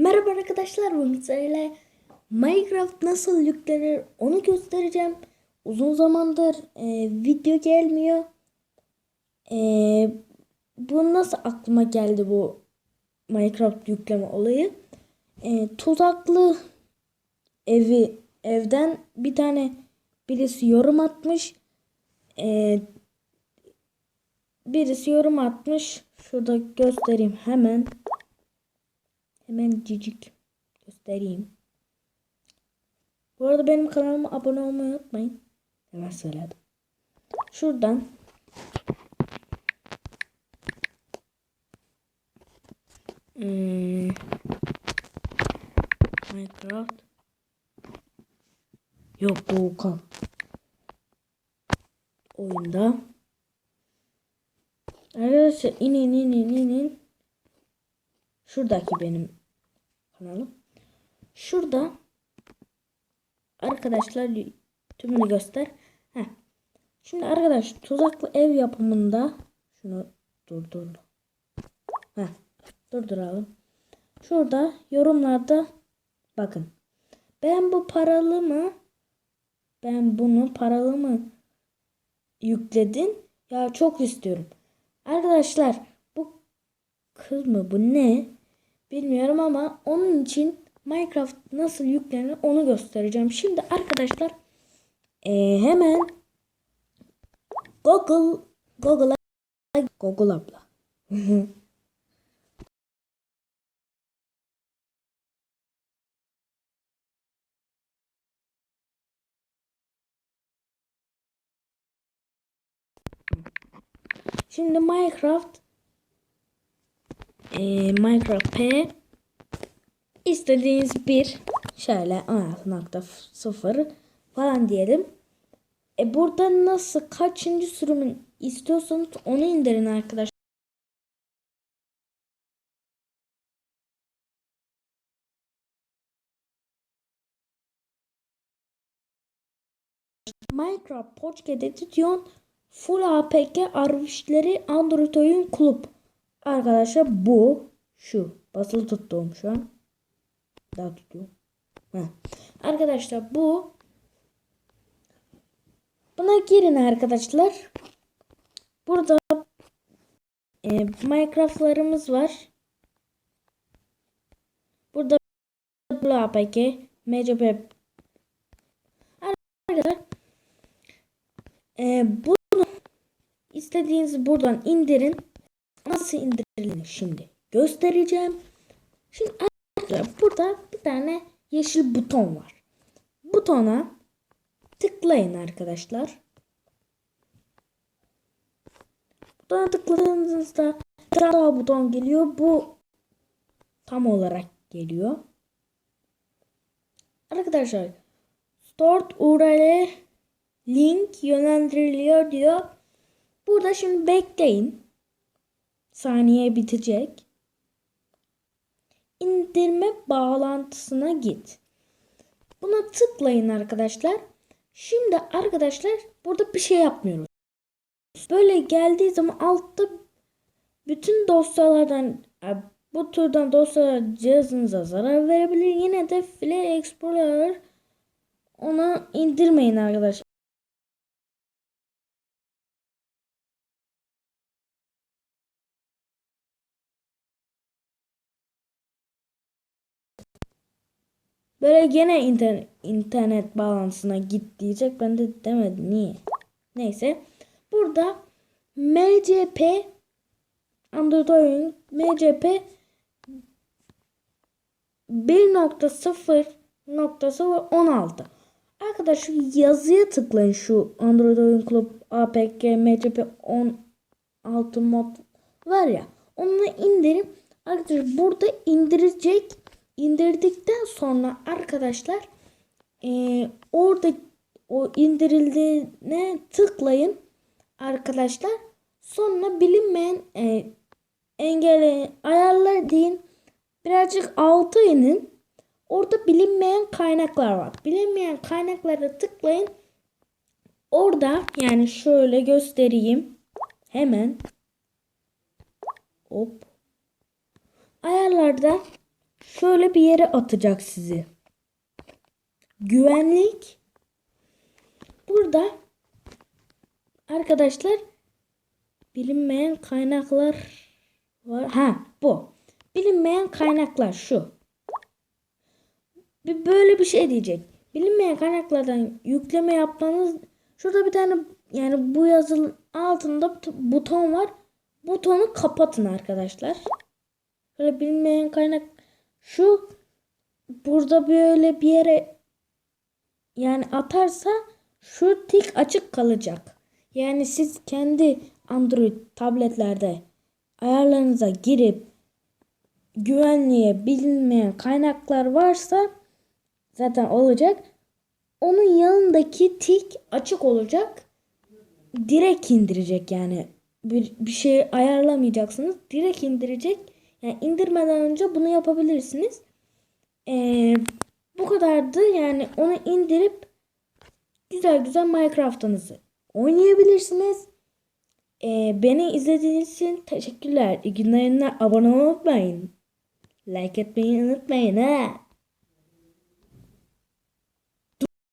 Merhaba arkadaşlar bugün sizlerle Minecraft nasıl yüklenir onu göstereceğim. Uzun zamandır e, video gelmiyor. E, bu nasıl aklıma geldi bu Minecraft yükleme olayı? E, tuzaklı evi evden bir tane birisi yorum atmış. E, birisi yorum atmış. Şurada göstereyim hemen. Hemen cicik göstereyim. Bu arada benim kanalıma abone olmayı unutmayın. Hemen söyledim. Şuradan hmm, Minecraft Yok Volkan Oyunda Arkadaşlar inin inin inin Şuradaki benim kanalım. Şurada arkadaşlar tümünü göster. Heh. Şimdi arkadaş tuzaklı ev yapımında şunu durdur. Heh. Durduralım. Şurada yorumlarda bakın. Ben bu paralı mı? Ben bunu paralı mı yükledin? Ya çok istiyorum. Arkadaşlar bu kız mı bu ne? Bilmiyorum ama onun için Minecraft nasıl yüklenir onu göstereceğim. Şimdi arkadaşlar e, hemen Google Google'a Google abla. Şimdi Minecraft e, Minecraft P istediğiniz bir şöyle 16.0 falan diyelim. E burada nasıl kaçıncı sürümün istiyorsanız onu indirin arkadaşlar. Minecraft Pocket Edition Full APK arayüzleri Android oyun kulüp. Arkadaşlar bu şu basılı tuttuğum şu an. Daha tutuyorum. Heh. Arkadaşlar bu buna girin arkadaşlar. Burada e, Minecraft'larımız var. Burada bu APK MCP Arkadaşlar e, bunu istediğiniz buradan indirin. Nasıl indirilir şimdi göstereceğim. Şimdi arkadaşlar burada bir tane yeşil buton var. Butona tıklayın arkadaşlar. Butona tıkladığınızda daha buton geliyor. Bu tam olarak geliyor. Arkadaşlar Start URL link yönlendiriliyor diyor. Burada şimdi bekleyin. Saniye bitecek. İndirme bağlantısına git. Buna tıklayın arkadaşlar. Şimdi arkadaşlar burada bir şey yapmıyoruz. Böyle geldiği zaman altta bütün dosyalardan bu türden dosyalar cihazınıza zarar verebilir. Yine de File Explorer onu indirmeyin arkadaşlar. Böyle gene internet, internet bağlantısına git diyecek. Ben de demedim. Niye? Neyse. Burada MCP Android oyun MCP 1.0.016 Arkadaş şu yazıya tıklayın şu Android Oyun Club APK MCP 16 mod var ya onu indirin. Arkadaşlar burada indirecek indirdikten sonra arkadaşlar e, orada o indirildiğine tıklayın arkadaşlar. Sonra bilinmeyen e, engeli ayarlar deyin. Birazcık altı inin. Orada bilinmeyen kaynaklar var. Bilinmeyen kaynaklara tıklayın. Orada yani şöyle göstereyim. Hemen. Hop. Ayarlarda şöyle bir yere atacak sizi. Güvenlik burada arkadaşlar bilinmeyen kaynaklar var. Ha bu. Bilinmeyen kaynaklar şu. Bir böyle bir şey diyecek. Bilinmeyen kaynaklardan yükleme yapmanız şurada bir tane yani bu yazının altında buton var. Butonu kapatın arkadaşlar. Böyle bilinmeyen kaynak şu burada böyle bir yere yani atarsa şu tik açık kalacak. Yani siz kendi Android tabletlerde ayarlarınıza girip güvenliğe bilinmeyen kaynaklar varsa zaten olacak. Onun yanındaki tik açık olacak. Direkt indirecek yani. Bir, bir şey ayarlamayacaksınız. Direkt indirecek. Yani indirmeden önce bunu yapabilirsiniz. Ee, bu kadardı. Yani onu indirip güzel güzel Minecraft'ınızı oynayabilirsiniz. Ee, beni izlediğiniz için teşekkürler. İyi günler. Abone olmayı unutmayın. Like etmeyi unutmayın ha.